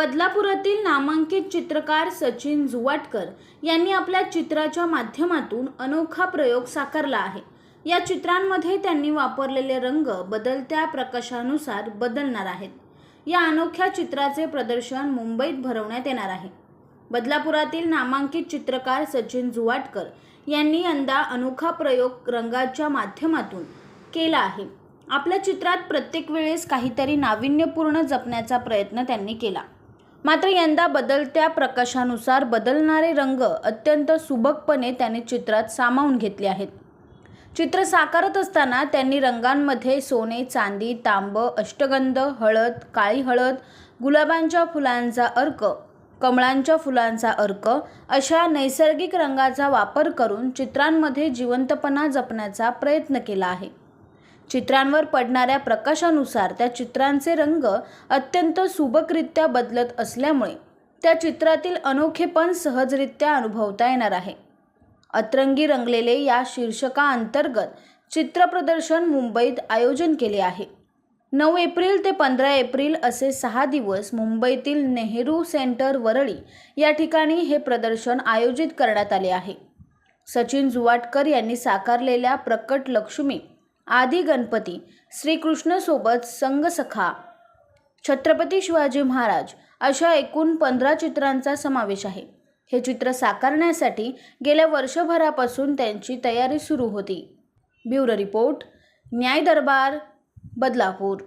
बदलापुरातील नामांकित चित्रकार सचिन जुवाटकर यांनी आपल्या चित्राच्या माध्यमातून अनोखा प्रयोग साकारला आहे. या चित्रांमध्ये त्यांनी वापरलेले रंग बदलत्या प्रकाशानुसार बदलणार आहेत. या अनोख्या चित्राचे प्रदर्शन मुंबईत भरवण्यात येणार आहे. बदलापुरातील नामांकित चित्रकार सचिन जुवाटकर यांनी यंदा अनोखा प्रयोग रंगाच्या माध्यमातून केला आहे. आपल्या चित्रात प्रत्येक वेळेस काहीतरी नाविन्यपूर्ण जपण्याचा प्रयत्न त्यांनी केला. मात्र यंदा बदलत्या प्रकाशानुसार बदलणारे रंग अत्यंत सुबकपणे त्याने चित्रात सामावून घेतले आहेत. चित्र साकारत असताना त्यांनी रंगांमध्ये सोने चांदी तांब अष्टगंध हळद काळी हळद गुलाबांच्या फुलांचा अर्क कमळांच्या फुलांचा अर्क अशा नैसर्गिक रंगाचा वापर करून चित्रांमध्ये जिवंतपणा जपण्याचा प्रयत्न केला आहे. चित्रांवर पडणाऱ्या प्रकाशानुसार त्या चित्रांचे रंग अत्यंत सुबकरित्या बदलत असल्यामुळे त्या चित्रातील अनोखेपण सहजरित्या अनुभवता येणार आहे. अतरंगी रंगलेले या शीर्षकाअंतर्गत चित्रप्रदर्शन मुंबईत आयोजन केले आहे. नऊ एप्रिल ते पंधरा एप्रिल असे सहा दिवस मुंबईतील नेहरू सेंटर वरळी या ठिकाणी हे प्रदर्शन आयोजित करण्यात आले आहे. सचिन जुवाटकर यांनी साकारलेल्या प्रकट लक्ष्मी आदी गणपती श्रीकृष्णसोबत संगसखा छत्रपती शिवाजी महाराज अशा एकूण पंधरा चित्रांचा समावेश आहे. हे चित्र साकारण्यासाठी गेल्या वर्षभरापासून त्यांची तयारी सुरू होती. ब्युरो रिपोर्ट न्याय दरबार बदलापूर.